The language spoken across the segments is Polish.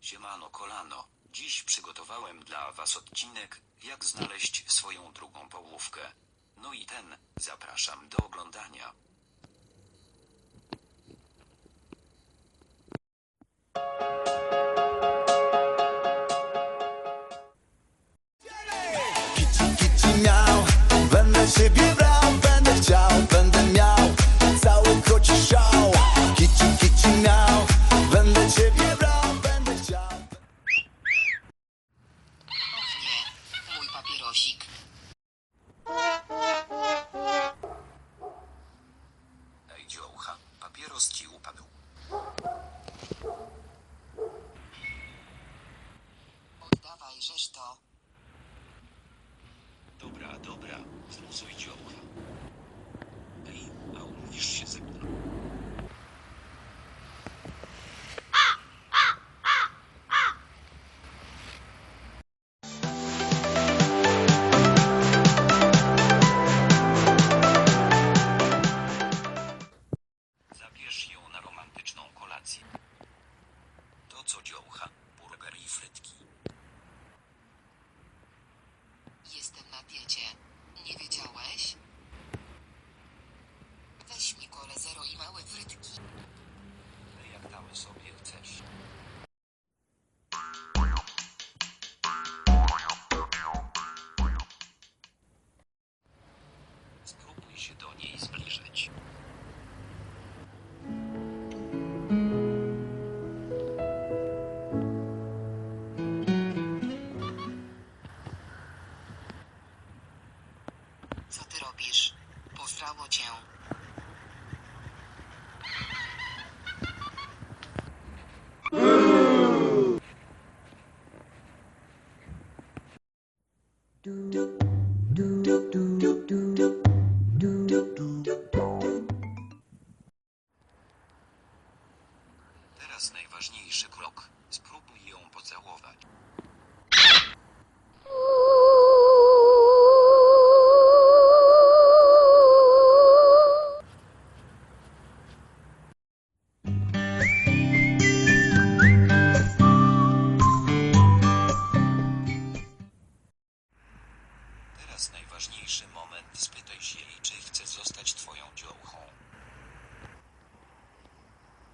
Siemano kolano, dziś przygotowałem dla was odcinek, jak znaleźć swoją drugą połówkę. No i ten, zapraszam do oglądania. Kici, kici miał, będę ciebie brał, groupe się do niej zbliżyć. Co ty robisz? Posrało cię. Teraz Teraz najważniejszy moment. Spytaj się jej, czy chce zostać twoją dziołchą.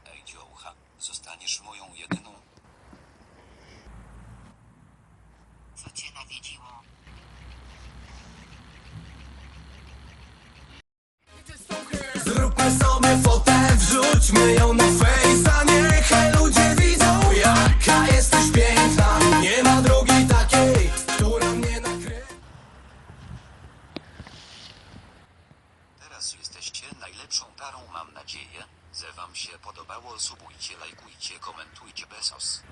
Ej, dziołcha, zostaniesz moją jedyną. Co cię nawiedziło? Zróbmy sobie fotę, wrzućmy ją na się podobało, subujcie, lajkujcie, komentujcie besos.